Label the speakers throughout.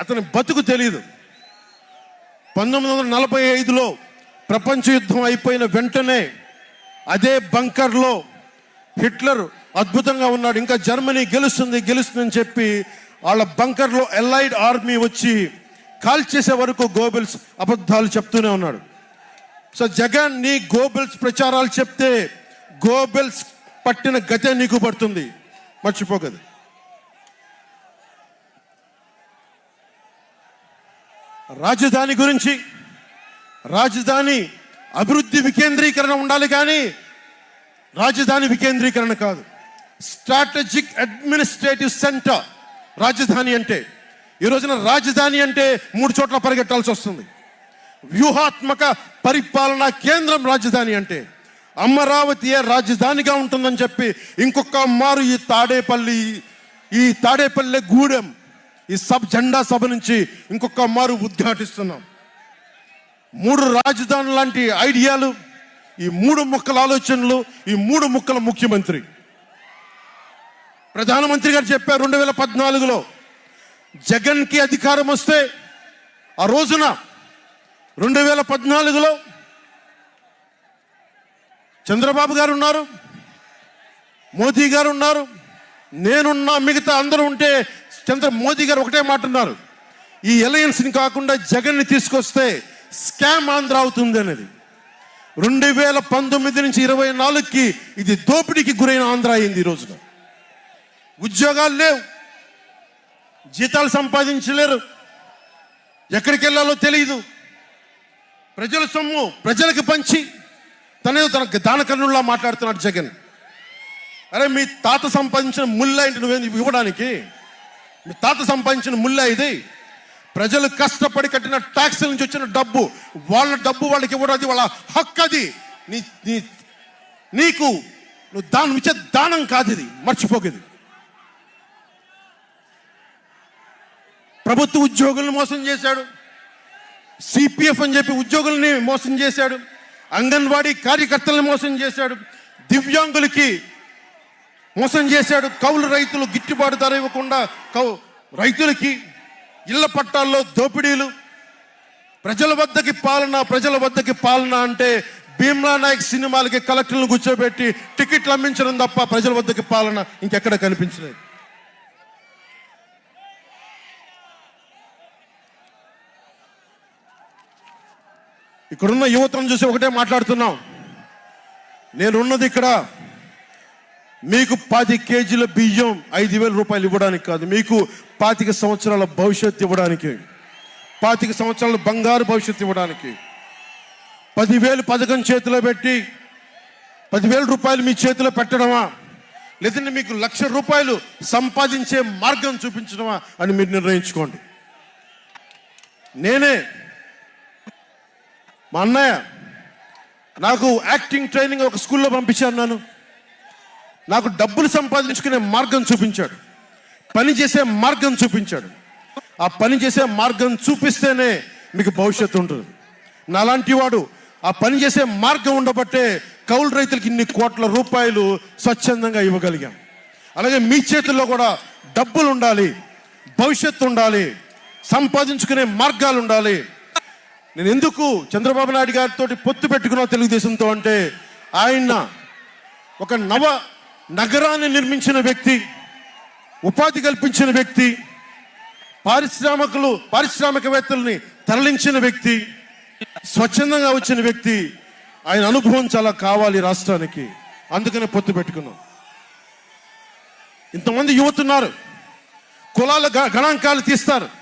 Speaker 1: అతని బతుకు తెలియదు పంతొమ్మిది వందల నలభై ఐదులో ప్రపంచ యుద్ధం అయిపోయిన వెంటనే అదే బంకర్లో హిట్లర్ అద్భుతంగా ఉన్నాడు. ఇంకా జర్మనీ గెలుస్తుంది గెలుస్తుందని చెప్పి వాళ్ళ బంకర్లో ఎలైడ్ ఆర్మీ వచ్చి కాల్చేసే వరకు గోబెల్స్ అబద్ధాలు చెప్తూనే ఉన్నాడు. సో జగన్ నీ గోబెల్స్ ప్రచారాలు చెప్తే గోబెల్స్ పట్టిన గతే నీకు పడుతుంది. మర్చిపోకదు రాజధాని గురించి రాజధాని అభివృద్ధి వికేంద్రీకరణ ఉండాలి కానీ రాజధాని వికేంద్రీకరణ కాదు. స్ట్రాటజిక్ అడ్మినిస్ట్రేటివ్ సెంటర్ రాజధాని అంటే ఈ రోజున రాజధాని అంటే మూడు చోట్ల పరిగెట్టాల్సి వస్తుంది. వ్యూహాత్మక పరిపాలనా కేంద్రం రాజధాని అంటే అమరావతియే రాజధానిగా ఉంటుందని చెప్పి ఇంకొక మారు ఈ తాడేపల్లి ఈ తాడేపల్లి గూడెం ఈ సబ్ జెండా సభ నుంచి ఇంకొక మారు ఉద్ఘాటిస్తున్నాం. మూడు రాజధాని లాంటి ఐడియాలు ఈ మూడు ముక్కల ఆలోచనలు ఈ మూడు ముక్కల ముఖ్యమంత్రి. ప్రధానమంత్రి గారు చెప్పారు రెండు వేల పద్నాలుగులో జగన్కి అధికారం వస్తే ఆ రోజున రెండు వేల పద్నాలుగులో చంద్రబాబు గారు ఉన్నారు మోదీ గారు ఉన్నారు నేనున్నా మిగతా అందరూ ఉంటే చంద్ర మోదీ గారు ఒకటే మాట ఉన్నారు ఈ ఎలయన్స్ని కాకుండా జగన్ని తీసుకొస్తే స్కామ్ ఆంధ్ర అవుతుంది అనేది రెండు వేల పంతొమ్మిది నుంచి ఇరవై నాలుగుకి ఇది దోపిడీకి గురైన ఆంధ్ర అయింది ఈ రోజున. ఉద్యోగాలు లేవు. జీతాలు సంపాదించలేరు. ఎక్కడికి వెళ్ళాలో తెలియదు ప్రజల సొమ్ము ప్రజలకు పంచి తనే తన దానకర్ణుల్లా మాట్లాడుతున్నాడు జగన్. అరే మీ తాత సంపాదించిన ముళ్ళ ఇంటి నువ్వేం ఇవ్వడానికి? మీ తాత సంపాదించిన ముల్ల ఇది. ప్రజలు కష్టపడి కట్టిన ట్యాక్స్ నుంచి వచ్చిన డబ్బు వాళ్ళ డబ్బు వాళ్ళకి ఇవ్వడం అది వాళ్ళ హక్కు అది. నీ నీ నీకు నువ్వు దానం ఇచ్చే దానం కాదు ఇది మర్చిపోకేది ప్రభుత్వ ఉద్యోగులను మోసం చేశాడు. సిపిఎఫ్ అని చెప్పి ఉద్యోగుల్ని మోసం చేశాడు. అంగన్వాడీ కార్యకర్తలను మోసం చేశాడు. దివ్యాంగులకి మోసం చేశాడు. కౌలు రైతులు గిట్టుబాటు ధర ఇవ్వకుండా కౌ రైతులకి ఇళ్ళ పట్టాల్లో దోపిడీలు. ప్రజల వద్దకి పాలన ప్రజల వద్దకి పాలన అంటే భీమ్లా నాయక్ సినిమాలకి కలెక్టర్లు కూర్చోబెట్టి టికెట్లు అమ్మించడం తప్ప ప్రజల వద్దకి పాలన ఇంకెక్కడ కనిపించలేదు. ఇక్కడున్న యువతను చూసి ఒకటే మాట్లాడుతున్నాం. నేనున్నది ఇక్కడ మీకు పాతి కేజీల బియ్యం ఐదు వేల రూపాయలు ఇవ్వడానికి కాదు మీకు పాతిక సంవత్సరాల భవిష్యత్తు ఇవ్వడానికి. పాతిక సంవత్సరాల బంగారు భవిష్యత్తు ఇవ్వడానికి. పదివేలు పథకం చేతిలో పెట్టి పదివేల రూపాయలు మీ చేతిలో పెట్టడమా? లేదంటే మీకు లక్ష రూపాయలు సంపాదించే మార్గం చూపించడమా అని మీరు నిర్ణయించుకోండి. నేనే మా అన్నయ్య నాకు యాక్టింగ్ ట్రైనింగ్ ఒక స్కూల్లో పంపించాను నన్ను. నాకు డబ్బులు సంపాదించుకునే మార్గం చూపించాడు. పని చేసే మార్గం చూపించాడు. ఆ పని చేసే మార్గం చూపిస్తేనే మీకు భవిష్యత్తు ఉంటుంది. నాలాంటి వాడు ఆ పని చేసే మార్గం ఉండబట్టే కౌలు రైతులకి ఇన్ని కోట్ల రూపాయలు స్వచ్ఛందంగా ఇవ్వగలిగాం. అలాగే మీ చేతుల్లో కూడా డబ్బులు ఉండాలి భవిష్యత్తు ఉండాలి సంపాదించుకునే మార్గాలు ఉండాలి. నేను ఎందుకు చంద్రబాబు నాయుడు గారితో పొత్తు పెట్టుకున్నా తెలుగుదేశంతో అంటే ఆయన ఒక నవ నగరాన్ని నిర్మించిన వ్యక్తి ఉపాధి కల్పించిన వ్యక్తి పారిశ్రామికులు పారిశ్రామికవేత్తల్ని తరలించిన వ్యక్తి స్వచ్ఛందంగా వచ్చిన వ్యక్తి ఆయన అనుభవం చాలా కావాలి రాష్ట్రానికి. అందుకనే పొత్తు పెట్టుకున్నాం. ఇంతమంది యువతున్నారు. కులాల గ- గణాంకాలు తీస్తారు.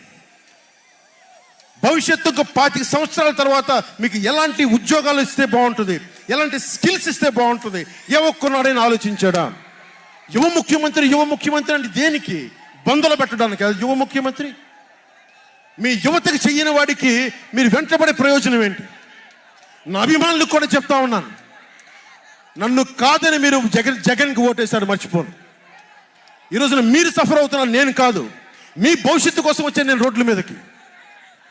Speaker 1: భవిష్యత్తుకు పాతిక సంవత్సరాల తర్వాత మీకు ఎలాంటి ఉద్యోగాలు ఇస్తే బాగుంటుంది? ఎలాంటి స్కిల్స్ ఇస్తే బాగుంటుంది? ఏ ఒక్కనాడని ఆలోచించాడా? యువ ముఖ్యమంత్రి యువ ముఖ్యమంత్రి అంటే దేనికి? బంధులు పెట్టడానికి. అది యువ ముఖ్యమంత్రి. మీ యువతకు చెయ్యని వాడికి మీరు వెంటబడే ప్రయోజనం ఏంటి? నా అభిమానులకు కూడా చెప్తా ఉన్నాను. నన్ను కాదని మీరు జగన్ జగన్కి ఓటేశారు మర్చిపోను. ఈ రోజున మీరు సఫర్ అవుతున్నారు నేను కాదు. మీ భవిష్యత్తు కోసం వచ్చాను నేను రోడ్ల మీదకి.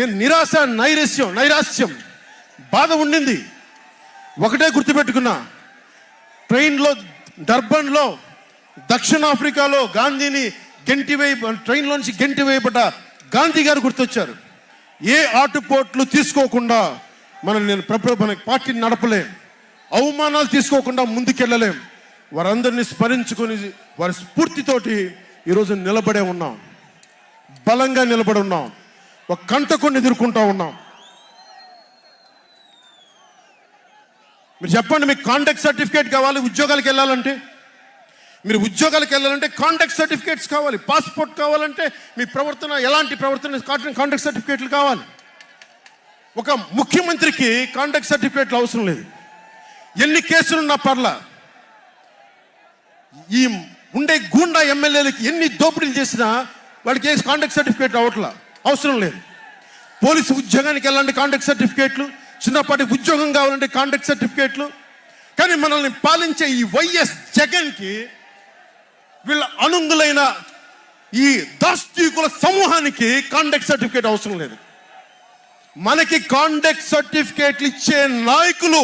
Speaker 1: నిరాశ నైరస్యం నైరాస్యం బాధ ఉండింది. ఒకటే గుర్తుపెట్టుకున్నా ట్రైన్లో డర్బన్లో దక్షిణాఫ్రికాలో గాంధీని గెంటి వేయ ట్రైన్లోంచి గెంటి వేయబడ్డ గాంధీ గారు గుర్తొచ్చారు. ఏ ఆటుపోట్లు తీసుకోకుండా మనం నేను ప్రప మన పార్టీని నడపలేం. అవమానాలు తీసుకోకుండా ముందుకెళ్ళలేం. వారందరినీ స్మరించుకొని వారి స్ఫూర్తితోటి ఈరోజు నిలబడే ఉన్నాం. బలంగా నిలబడి ఉన్నాం. ఒక కంటకొని ఎదుర్కొంటా ఉన్నాం. మీరు చెప్పండి మీకు కాంటాక్ట్ సర్టిఫికేట్ కావాలి ఉద్యోగాలకు వెళ్ళాలంటే? మీరు ఉద్యోగాలకు వెళ్ళాలంటే కాంటాక్ట్ సర్టిఫికేట్స్ కావాలి పాస్పోర్ట్ కావాలంటే మీ ప్రవర్తన ఎలాంటి ప్రవర్తన కాంటాక్ట్ సర్టిఫికేట్లు కావాలి. ఒక ముఖ్యమంత్రికి కాంటాక్ట్ సర్టిఫికేట్లు అవసరం లేదు. ఎన్ని కేసులున్నా పర్లా ఈ ఉండే గూండా ఎమ్మెల్యేలకి ఎన్ని దోపిడీలు చేసినా వాడికి ఏ కాంటాక్ట్ సర్టిఫికేట్ అవట్లా అవసరం లేదు. పోలీసు ఉద్యోగానికి వెళ్ళాలంటే కాంటాక్ట్ సర్టిఫికేట్లు చిన్నపాటి ఉద్యోగం కావాలంటే కాంటాక్ట్ సర్టిఫికేట్లు. కానీ మనల్ని పాలించే ఈ వైఎస్ జగన్కి వీళ్ళ అనుంగులైన ఈ దాస్తీకుల సమూహానికి కాంటాక్ట్ సర్టిఫికేట్ అవసరం లేదు. మనకి కాంటాక్ట్ సర్టిఫికేట్లు ఇచ్చే నాయకులు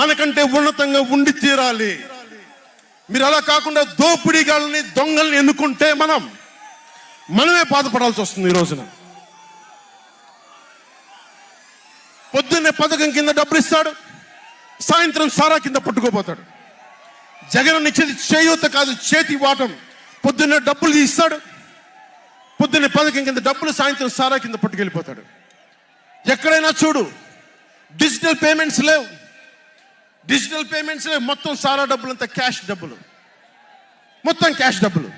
Speaker 1: మనకంటే ఉన్నతంగా ఉండి తీరాలి. మీరు అలా కాకుండా దోపిడీగాళ్ళని దొంగల్ని ఎన్నుకుంటే మనం మనమే బాధపడాల్సి వస్తుంది ఈ రోజున. పొద్దున్నే పథకం కింద డబ్బులు ఇస్తాడు సాయంత్రం సారా కింద పట్టుకోపోతాడు. జగన్ ఇచ్చేది చేయూత కాదు చేతి వాటం. పొద్దున్నే డబ్బులు ఇస్తాడు పొద్దున్నే పథకం కింద డబ్బులు సాయంత్రం సారా కింద పట్టుకెళ్ళిపోతాడు. ఎక్కడైనా చూడు డిజిటల్ పేమెంట్స్ లేవు. డిజిటల్ పేమెంట్స్ లేవు మొత్తం సారా డబ్బులు అంతా క్యాష్ డబ్బులు. మొత్తం క్యాష్ డబ్బులు.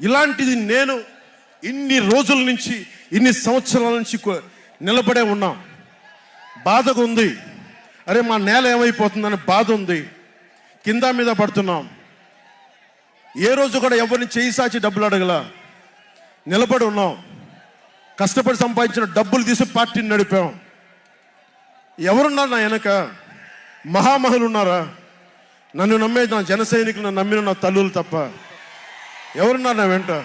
Speaker 1: ఇలాంటిది నేను ఇన్ని రోజుల నుంచి ఇన్ని సంవత్సరాల నుంచి నిలబడే ఉన్నాం. బాధగా ఉంది. అరే మా నేల ఏమైపోతుందని బాధ ఉంది. కింద మీద పడుతున్నాం. ఏ రోజు కూడా ఎవరిని చేయి సాచి డబ్బులు అడగల. నిలబడి ఉన్నాం. కష్టపడి సంపాదించిన డబ్బులు తీసి పార్టీని నడిపాం. ఎవరున్నారు నా వెనక? మహామహులు ఉన్నారా? నన్ను నమ్మే నా జన సైనికులు నమ్మిన నా తల్లులు తప్ప. ఎవరున్నారు నా వెంట?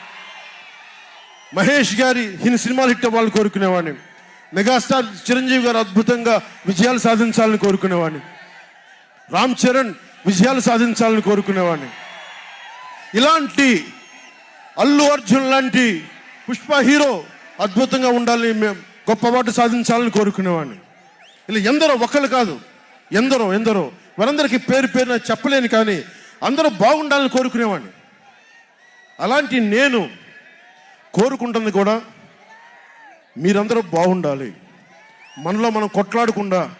Speaker 1: మహేష్ గారి హిన్ సినిమాలు హిట్ అవ్వాలని కోరుకునేవాడిని. మెగాస్టార్ చిరంజీవి గారు అద్భుతంగా విజయాలు సాధించాలని కోరుకునేవాడిని. రామ్ చరణ్ విజయాలు సాధించాలని కోరుకునేవాడిని. ఇలాంటి అల్లు అర్జున్ లాంటి పుష్ప హీరో అద్భుతంగా ఉండాలని మేము గొప్ప వాటి సాధించాలని కోరుకునేవాడిని. ఇలా ఎందరో ఒకళ్ళు కాదు ఎందరో ఎందరో వారందరికీ పేరు పేరున చెప్పలేను కానీ అందరూ బాగుండాలని కోరుకునేవాడిని. అలాంటి నేను కోరుకుంటుంది కూడా మీరందరూ బాగుండాలి. మనలో మనం కొట్లాడకుండా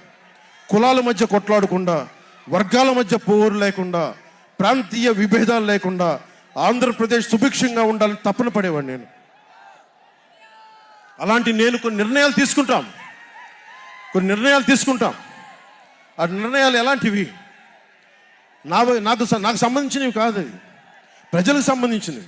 Speaker 1: కులాల మధ్య కొట్లాడకుండా వర్గాల మధ్య పోరు లేకుండా ప్రాంతీయ విభేదాలు లేకుండా ఆంధ్రప్రదేశ్ సుభిక్షంగా ఉండాలని తప్పన పడేవాడిని నేను. అలాంటి నేను కొన్ని నిర్ణయాలు తీసుకుంటాం. కొన్ని నిర్ణయాలు తీసుకుంటాం. ఆ నిర్ణయాలు ఎలాంటివి? నా నాకు నాకు సంబంధించినవి కాదు ప్రజలకు సంబంధించినవి.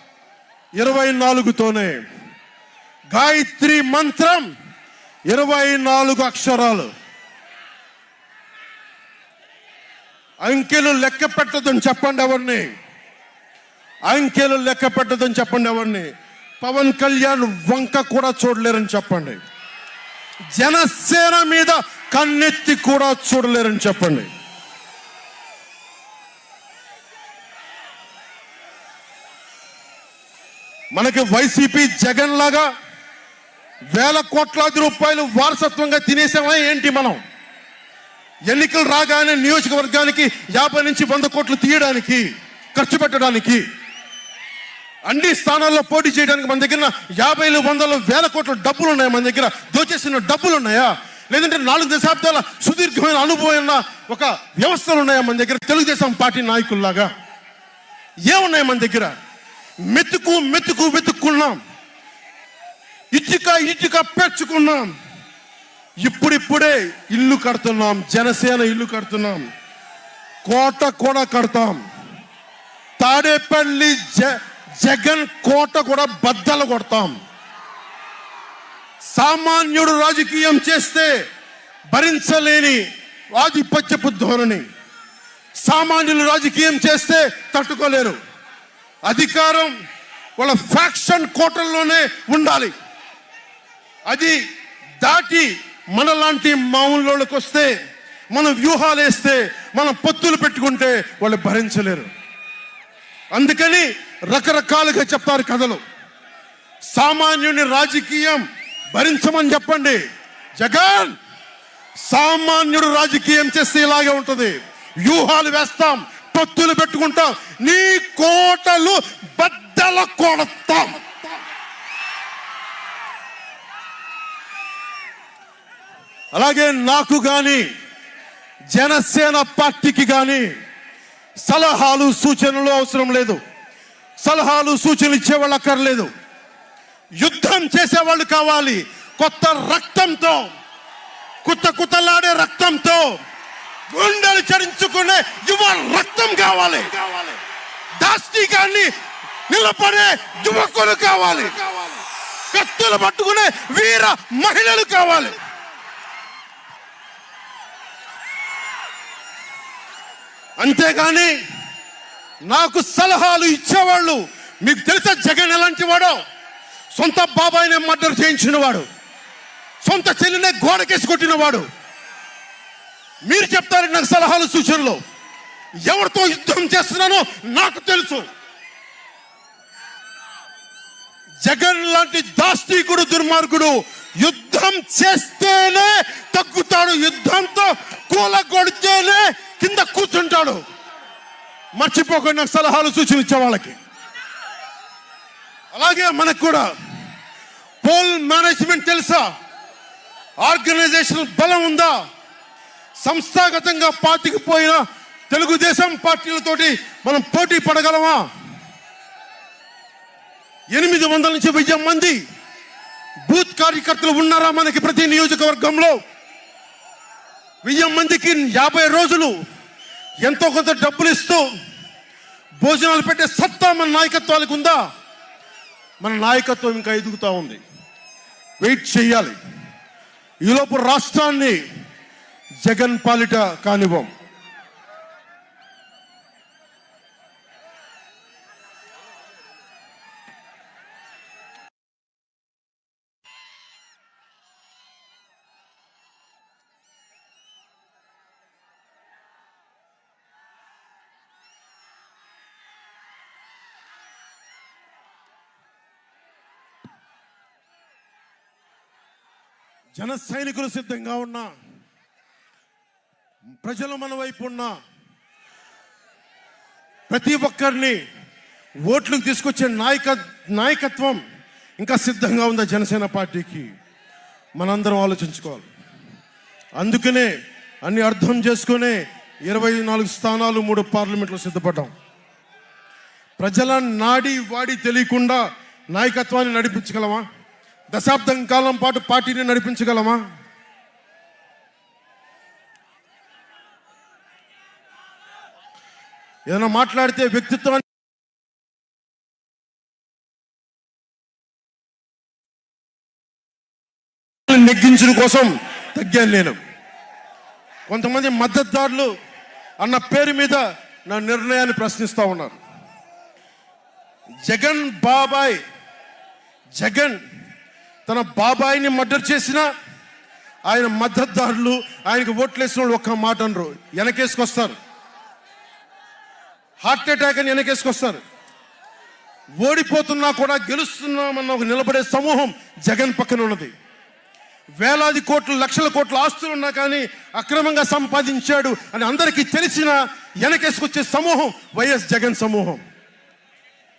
Speaker 1: ఇరవై నాలుగుతోనే. గాయత్రి మంత్రం ఇరవై నాలుగు అక్షరాలు. అంకెలు లెక్క పెట్టదని చెప్పండి ఎవరిని? అంకెలు లెక్క పెట్టదని చెప్పండి ఎవరిని? పవన్ కళ్యాణ్ వంక కూడా చూడలేరని చెప్పండి. జనసేన మీద కన్నెత్తి కూడా చూడలేరని చెప్పండి. మనకి వైసీపీ జగన్ లాగా వేల కోట్లాది రూపాయలు వారసత్వంగా తినేసామా ఏంటి మనం? ఎన్నికలు రాగానే నియోజకవర్గానికి యాభై నుంచి వంద కోట్లు తీయడానికి ఖర్చు పెట్టడానికి అన్ని స్థానాల్లో పోటీ చేయడానికి మన దగ్గర యాభైలు వందలు వేల కోట్ల డబ్బులు ఉన్నాయి మన దగ్గర? దోచేసిన డబ్బులు ఉన్నాయా లేదంటే నాలుగు దశాబ్దాల సుదీర్ఘమైన అనుభవం ఉన్న ఒక వ్యవస్థలు ఉన్నాయా మన దగ్గర? తెలుగుదేశం పార్టీ నాయకుల్లాగా. ఏమున్నాయి మన దగ్గర? మెతుకు మెతుకు వెతుక్కున్నాం. ఇటుక ఇటుక పెంచుకున్నాం ఇప్పుడిప్పుడే ఇల్లు కడుతున్నాం జనసేన ఇల్లు కడుతున్నాం. కోట కూడా కడతాం. తాడేపల్లి జ జగన్ కోట కూడా బద్దలు కొడతాం. సామాన్యుడు రాజకీయం చేస్తే భరించలేని ఆధిపత్యపు ధోరణి. సామాన్యులు రాజకీయం చేస్తే తట్టుకోలేరు. అధికారం వాళ్ళ ఫ్యాక్షన్ కోటల్లోనే ఉండాలి. అది దాటి మనలాంటి మామూలులోకి వస్తే మనం వ్యూహాలు వేస్తే మనం పొత్తులు పెట్టుకుంటే వాళ్ళు భరించలేరు. అందుకని రకరకాలుగా చెప్తారు కథలు. సామాన్యుని రాజకీయం భరించమని చెప్పండి. జగన్ సామాన్యుడు రాజకీయం చేస్తే ఇలాగే ఉంటుంది. వ్యూహాలు వేస్తాం కత్తులు పెట్టుకుంటాం. నీ కోటలు బద్దల కొడతాం. అలాగే నాకు గాని జనసేన పార్టీకి గాని సలహాలు సూచనలు అవసరం లేదు. సలహాలు సూచనలు ఇచ్చేవాళ్ళు అక్కర్లేదు. యుద్ధం చేసేవాళ్ళు కావాలి. కొత్త రక్తంతో కుత్త కుత్తలాడే రక్తంతో. గుండెలు చరించుకునే యువ రక్తం కావాలి. దాష్టికాన్ని నిలబడే యువకులు కావాలి. కత్తులు పట్టుకునే వీర మహిళలు కావాలి. అంతేగాని నాకు సలహాలు ఇచ్చేవాళ్ళు మీకు తెలుసా జగన్ ఎలాంటి వాడో సొంత బాబాయినే మర్డర్ చేయించినవాడు సొంత చెల్లినే గోడకేసి కొట్టినవాడు మీరు చెప్తారు నాకు సలహాలు సూచనలు. ఎవరితో యుద్ధం చేస్తున్నానో నాకు తెలుసు. జగన్ లాంటి దాస్తికుడు దుర్మార్గుడు యుద్ధం చేస్తేనే తగ్గుతాడు. యుద్ధంతో కూలగొడితేనే కింద కూర్చుంటాడు. మర్చిపోకుండా నాకు సలహాలు సూచనలు ఇచ్చే వాళ్ళకి. అలాగే మనకు కూడా పోల్ మేనేజ్మెంట్ తెలుసా? ఆర్గనైజేషన్ బలం ఉందా? సంస్థాగతంగా పాతికిపోయిన తెలుగుదేశం పార్టీలతోటి మనం పోటీ పడగలమా? ఎనిమిది వందల నుంచి వెయ్యి మంది బూత్ కార్యకర్తలు ఉన్నారా మనకి ప్రతి నియోజకవర్గంలో? వెయ్యి మందికి యాభై రోజులు ఎంతో కొంత డబ్బులు ఇస్తూ భోజనాలు పెట్టే సత్తా మన నాయకత్వాలకు ఉందా? మన నాయకత్వం ఇంకా ఎదుగుతూ ఉంది. వెయిట్ చేయాలి. ఈలోపు రాష్ట్రాన్ని జగన్ పాలిట కానివ్వం. జన సైనికులు సిద్ధంగా ఉన్నా. ప్రజలు మన వైపు ఉన్న ప్రతి ఒక్కరిని ఓట్లకు తీసుకొచ్చే నాయక నాయకత్వం ఇంకా సిద్ధంగా ఉందా జనసేన పార్టీకి? మనందరం ఆలోచించుకోవాలి. అందుకనే అన్ని అర్థం చేసుకునే ఇరవై నాలుగు స్థానాలు మూడు పార్లమెంట్లో సిద్ధపడ్డాం. ప్రజల నాడి వాడి తెలియకుండా నాయకత్వాన్ని నడిపించగలమా? దశాబ్దం కాలం పాటు పార్టీని నడిపించగలమా? ఏదైనా మాట్లాడితే వ్యక్తిత్వాన్ని నెగ్గించడం కోసం తగ్గాను నేను. కొంతమంది మద్దతుదారులు అన్న పేరు మీద నా నిర్ణయాన్ని ప్రశ్నిస్తూ ఉన్నారు. జగన్ బాబాయ్ జగన్ తన బాబాయిని మర్డర్ చేసిన ఆయన మద్దతుదారులు ఆయనకు ఓట్లేసిన వాళ్ళు ఒక్క మాట అనరు. వెనకేసుకొస్తారు. హార్ట్ అటాక్ అని వెనకేసుకొస్తారు. ఓడిపోతున్నా కూడా గెలుస్తున్నామన్న ఒక నిలబడే సమూహం జగన్ పక్కన ఉన్నది. వేలాది కోట్లు లక్షల కోట్ల ఆస్తులు ఉన్నా కానీ అక్రమంగా సంపాదించాడు అని అందరికీ తెలిసిన వెనకేసుకొచ్చే సమూహం వైఎస్ జగన్ సమూహం.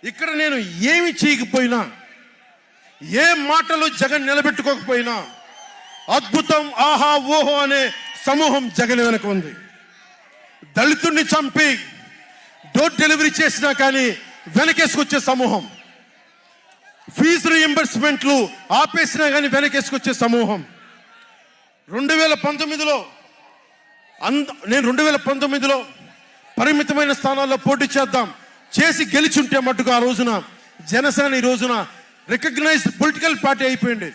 Speaker 1: ఇక్కడ నేను ఏమి చేయకపోయినా ఏ మాటలు జగన్ నిలబెట్టుకోకపోయినా అద్భుతం ఆహా ఓహో అనే సమూహం జగన్ వెనక ఉంది. దళితుడిని చంపి డోర్ డెలివరీ చేసినా కానీ వెనకేసుకొచ్చే సమూహం. ఫీజు రీఎంబర్స్మెంట్లు ఆపేసినా కానీ వెనకేసుకొచ్చే సమూహం. రెండు వేల పంతొమ్మిదిలో అంద నేను రెండు వేల పంతొమ్మిదిలో పరిమితమైన స్థానాల్లో పోటీ చేద్దాం చేసి గెలిచుంటే మట్టుకు ఆ రోజున జనసేన ఈ రోజున రికగ్నైజ్డ్ పొలిటికల్ పార్టీ అయిపోయింది.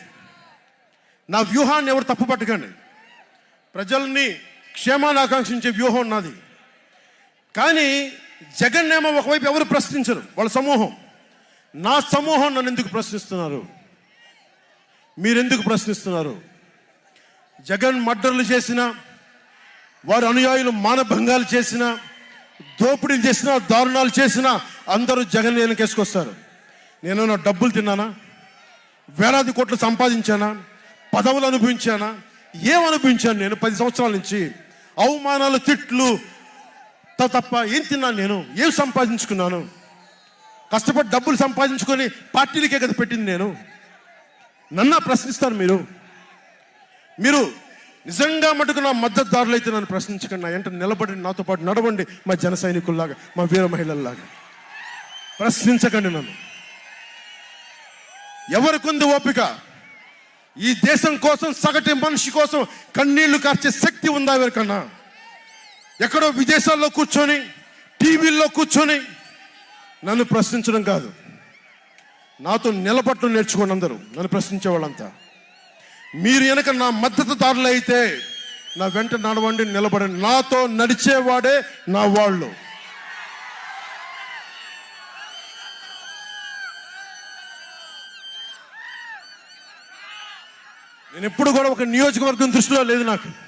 Speaker 1: నా వ్యూహాన్ని ఎవరు తప్పు పట్టకండి ప్రజల్ని క్షేమాన్ని ఆకాంక్షించే వ్యూహం ఉన్నది కానీ జగన్ ఏమో ఒకవైపు ఎవరు ప్రశ్నించరు వాళ్ళ సమూహం. నా సమూహం నన్ను ఎందుకు ప్రశ్నిస్తున్నారు? మీరెందుకు ప్రశ్నిస్తున్నారు? జగన్ మర్డర్లు చేసిన వారి అనుయాయులు మానభంగాలు చేసిన దోపిడీలు చేసిన దారుణాలు చేసిన అందరూ జగన్ వెనకేసుకొస్తారు నేను నా డబ్బులు తిన్నానా? వేలాది కోట్లు సంపాదించానా? పదవులు అనుభవించానా? ఏం అనుభవించాను నేను పది సంవత్సరాల నుంచి? అవమానాలు తిట్లు తప్ప ఏం తిన్నాను నేను? ఏం సంపాదించుకున్నాను? కష్టపడి డబ్బులు సంపాదించుకొని పార్టీలకే కదా పెట్టింది నేను. నన్న ప్రశ్నిస్తారు మీరు. మీరు నిజంగా మటుకు నా మద్దతుదారులు అయితే నన్ను ప్రశ్నించకండి. నా వెంట నిలబడి నాతో పాటు నడవండి మా జన సైనికుల్లాగా మా వీర మహిళల్లాగా. ప్రశ్నించకండి నన్ను. ఎవరికుంది ఓపిక? ఈ దేశం కోసం సగటి మనిషి కోసం కన్నీళ్ళు కార్చే శక్తి ఉందా ఎవరికన్నా? ఎక్కడో విదేశాల్లో కూర్చొని టీవీల్లో కూర్చొని నన్ను ప్రశ్నించడం కాదు. నాతో నిలబట్టు నేర్చుకోండి అందరూ నన్ను ప్రశ్నించే వాళ్ళంతా. మీరు వెనక నా మద్దతుదారులు అయితే నా వెంట నడవండి నిలబడండి. నాతో నడిచేవాడే నా వాళ్ళు. నేను ఎప్పుడు కూడా ఒక నియోజకవర్గం దృష్టిలో లేదు నాకు.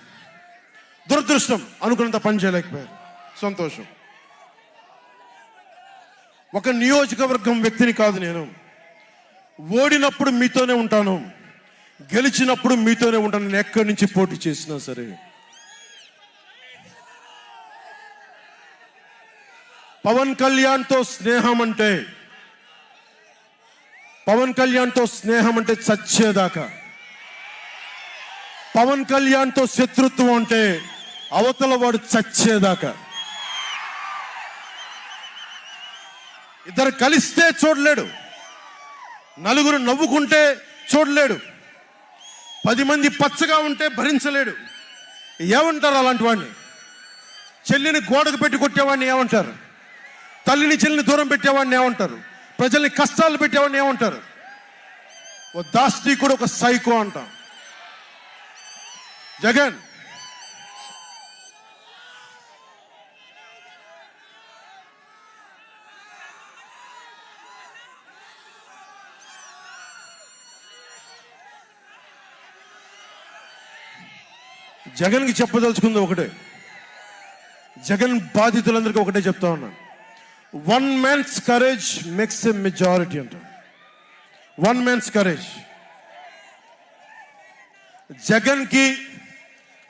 Speaker 1: దురదృష్టం. అనుకున్నంత పని చేయలేకపోయారు. సంతోషం. ఒక నియోజకవర్గం వ్యక్తిని కాదు నేను. ఓడినప్పుడు మీతోనే ఉంటాను. గెలిచినప్పుడు మీతోనే ఉంటాను. నేను ఎక్కడి నుంచి పోటీ చేసినా సరే. పవన్ కళ్యాణ్తో స్నేహం అంటే పవన్ కళ్యాణ్తో స్నేహం అంటే చచ్చేదాకా. పవన్ కళ్యాణ్తో శత్రుత్వం అంటే అవతల వాడు చచ్చేదాకా. ఇద్దరు కలిస్తే చూడలేడు. నలుగురు నవ్వుకుంటే చూడలేడు. పది మంది పచ్చగా ఉంటే భరించలేడు. ఏమంటారు అలాంటి వాడిని? చెల్లిని గోడకు పెట్టి కొట్టేవాడిని ఏమంటారు? తల్లిని చెల్లిని దూరం పెట్టేవాడిని ఏమంటారు? ప్రజల్ని కష్టాలు పెట్టేవాడిని ఏమంటారు? ఓ దాస్తికుడు ఒక సైకో అంటాం. జగన్ జగన్కి చెప్పదలుచుకుంది ఒకటే జగన్ బాధితులందరికీ ఒకటే చెప్తా ఉన్నాను one man's courage makes a majority అంట వన్ మ్యాన్స్ కరేజ్ జగన్కి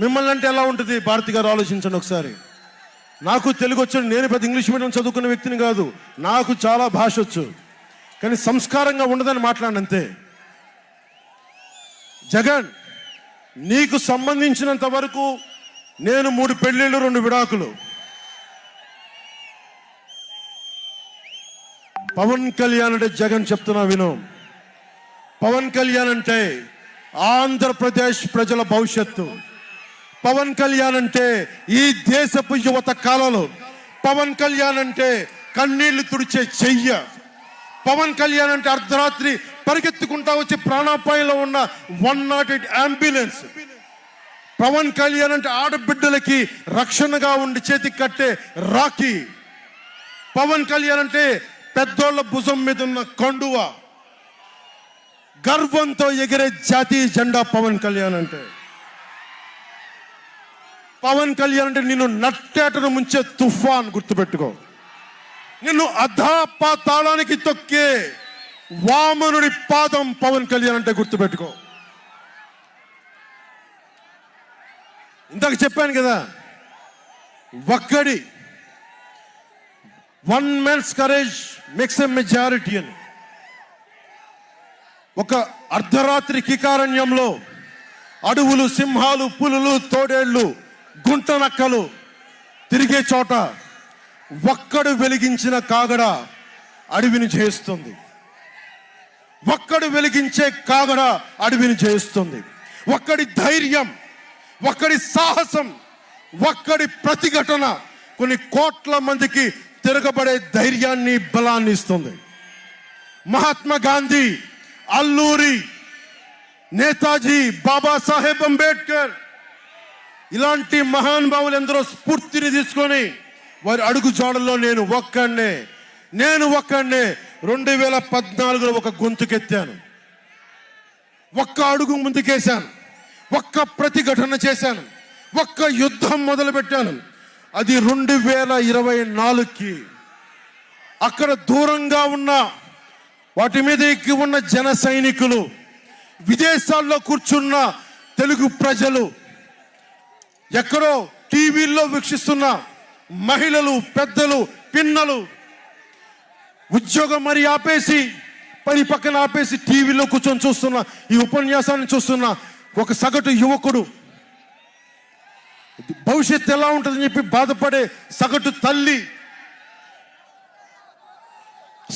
Speaker 1: మిమ్మల్ని అంటే ఎలా ఉంటుంది? భారతి గారు ఆలోచించండి ఒకసారి. నాకు తెలుగు వచ్చు నేను పెద్ద ఇంగ్లీష్ మీడియం చదువుకున్న వ్యక్తిని కాదు. నాకు చాలా భాష వచ్చు. కానీ సంస్కారంగా ఉండదని మాట్లాడినంతే. జగన్ నీకు సంబంధించినంత వరకు నేను మూడు పెళ్ళిళ్ళు రెండు విడాకులు. పవన్ కళ్యాణ్ అంటే జగన్ చెప్తున్నా విను. పవన్ కళ్యాణ్ అంటే ఆంధ్రప్రదేశ్ ప్రజల భవిష్యత్తు. పవన్ కళ్యాణ్ అంటే ఈ దేశపు యువత కాలంలో పవన్ కళ్యాణ్ అంటే కన్నీళ్ళు తుడిచే చెయ్య. పవన్ కళ్యాణ్ అంటే అర్ధరాత్రి పరిగెత్తుకుంటా వచ్చి ప్రాణాపాయంలో ఉన్న one nought eight ambulance Pawan Kalyan అంటే ఆడబిడ్డలకి రక్షణగా ఉండి చేతికి కట్టే రాఖీ. పవన్ కళ్యాణ్ అంటే పెద్దోళ్ళ భుజం మీద ఉన్న కండువ. గర్వంతో ఎగిరే జాతీయ జెండా పవన్ కళ్యాణ్ అంటే. పవన్ కళ్యాణ్ అంటే నిన్ను నట్టేటను ముంచే తుఫాన్ గుర్తుపెట్టుకో. నిన్ను అధాపాతాళానికి తొక్కే వామనుడి పాదం పవన్ కళ్యాణ్ అంటే గుర్తుపెట్టుకో. ఇందాక చెప్పాను కదా ఒక్కడి one man's courage makes a majority అని. ఒక అర్ధరాత్రి కికారణ్యంలో అడవులు సింహాలు పులులు తోడేళ్ళు గుంట నక్కలు తిరిగే చోట ఒక్కడు వెలిగించిన కాగడ అడవిని చేస్తుంది ఒక్కడు వెలిగించే కాగడ అడవిని చేస్తుంది ఒక్కడి ధైర్యం ఒక్కడి సాహసం ఒక్కడి ప్రతిఘటన కొన్ని కోట్ల మందికి తిరగబడే ధైర్యాన్ని బలాన్ని ఇస్తుంది. మహాత్మా గాంధీ అల్లూరి నేతాజీ బాబాసాహెబ్ అంబేద్కర్ ఇలాంటి మహానుభావులు ఎందరో స్ఫూర్తిని తీసుకొని వారి అడుగు జాడల్లో నేను ఒక్కడే నేను ఒక్కడే రెండు వేల పద్నాలుగులో ఒక గొంతుకెత్తాను. ఒక్క అడుగు ముందుకేశాను. ఒక్క ప్రతిఘటన చేశాను. ఒక్క యుద్ధం మొదలుపెట్టాను. అది రెండు వేల ఇరవై నాలుగుకి. అక్కడ దూరంగా ఉన్న వాటి మీద ఎక్కి ఉన్న జన సైనికులు విదేశాల్లో కూర్చున్న తెలుగు ప్రజలు ఎక్కడో టీవీల్లో వీక్షిస్తున్న మహిళలు పెద్దలు పిన్నలు ఉద్యోగం మరి ఆపేసి పని పక్కన ఆపేసి టీవీలో కూర్చొని చూస్తున్న ఈ ఉపన్యాసాన్ని చూస్తున్న ఒక సగటు యువకుడు. భవిష్యత్తు ఎలా ఉంటుందని చెప్పి బాధపడే సగటు తల్లి.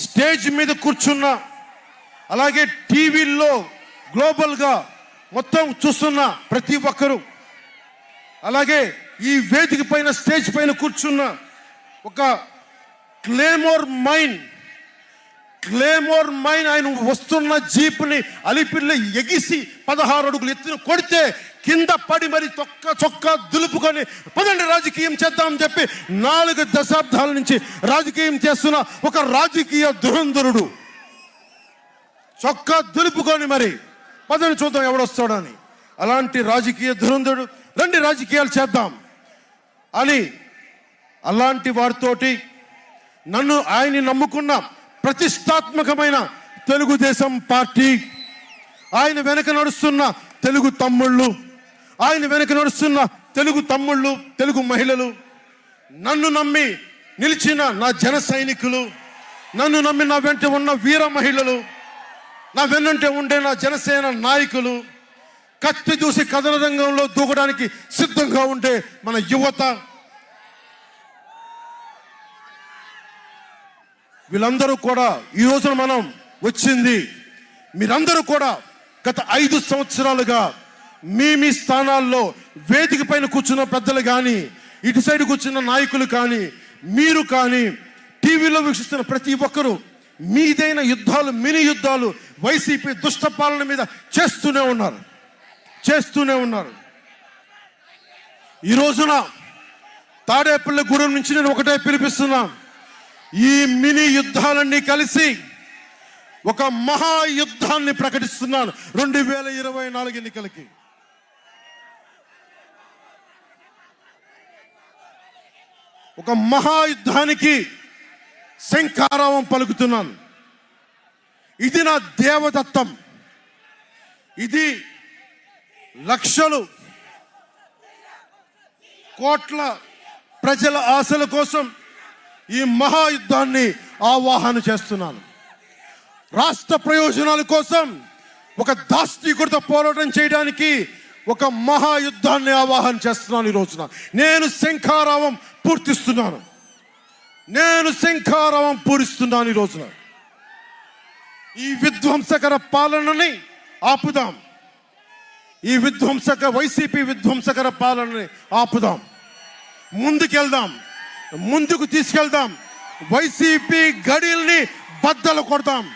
Speaker 1: స్టేజ్ మీద కూర్చున్న అలాగే టీవీల్లో గ్లోబల్గా మొత్తం చూస్తున్న ప్రతి ఒక్కరూ. అలాగే ఈ వేదిక పైన స్టేజ్ పైన కూర్చున్న ఒక క్లేమోర్ మైన్ క్లేమోర్ మైన్ ఆయన వస్తున్న జీప్ని అలిపిల్లి ఎగిసి పదహారు అడుగులు ఎత్తున కొడితే కింద పడి మరి చొక్క చొక్క దులుపుకొని పదండి రాజకీయం చేద్దామని చెప్పి నాలుగు దశాబ్దాల నుంచి రాజకీయం చేస్తున్న ఒక రాజకీయ దురంధరుడు. చొక్కా దులుపుకొని మరి పదని చూద్దాం ఎవడొస్తాడని. అలాంటి రాజకీయ దురంధరుడు రండి రాజకీయాలు చేద్దాం. అని అలాంటి వారితోటి నన్ను ఆయన్ని నమ్ముకున్న ప్రతిష్టాత్మకమైన తెలుగుదేశం పార్టీ ఆయన వెనక నడుస్తున్న తెలుగు తమ్ముళ్ళు ఆయన వెనక నడుస్తున్న తెలుగు తమ్ముళ్ళు తెలుగు మహిళలు నన్ను నమ్మి నిలిచిన నా జన సైనికులు నన్ను నమ్మి నా వెంట ఉన్న వీర మహిళలు నా వెన్నంటే ఉండే నా జనసేన నాయకులు కత్తి చూసి కథన రంగంలో దూకడానికి సిద్ధంగా ఉండే మన యువత వీళ్ళందరూ కూడా ఈ రోజున మనం వచ్చింది. మీరందరూ కూడా గత ఐదు సంవత్సరాలుగా మీ మీ స్థానాల్లో వేదిక పైన కూర్చున్న పెద్దలు కానీ ఇటు సైడ్ కూర్చున్న నాయకులు కానీ మీరు కానీ టీవీలో వీక్షిస్తున్న ప్రతి ఒక్కరూ మీదైన యుద్ధాలు మినీ యుద్ధాలు వైసీపీ దుష్ట పాలన మీద చేస్తూనే ఉన్నారు. చేస్తూనే ఉన్నారు. ఈ రోజున తాడేపల్లి గూడెం నుంచి నేను ఒకటే పిలిపిస్తున్నా. ఈ మినీ యుద్ధాలన్నీ కలిసి ఒక మహాయుద్ధాన్ని ప్రకటిస్తున్నాను రెండు వేల ఇరవై నాలుగు ఎన్నికలకి. ఒక మహాయుద్ధానికి శంఖారావం పలుకుతున్నాను. ఇది నా దేవదత్తం. ఇది లక్షలు కోట్ల ప్రజల ఆశల కోసం ఈ మహాయుద్ధాన్ని ఆవాహన చేస్తున్నాను. రాష్ట్ర ప్రయోజనాల కోసం ఒక దాస్తికుడితో పోరాటం చేయడానికి ఒక మహాయుద్ధాన్ని ఆవాహన చేస్తున్నాను ఈ రోజున. నేను శంఖారావం పూర్తిస్తున్నాను. నేను శంఖారావం పూరిస్తున్నాను ఈ రోజున. ఈ విధ్వంసకర పాలనని ఆపుదాం. ఈ విధ్వంసక వైసీపీ విధ్వంసకర పాలనని ఆపుదాం. ముందుకెళ్దాం. ముందుకు తీసుకెళ్దాం. వైసీపీ గడిల్ని బద్దలు కొడదాం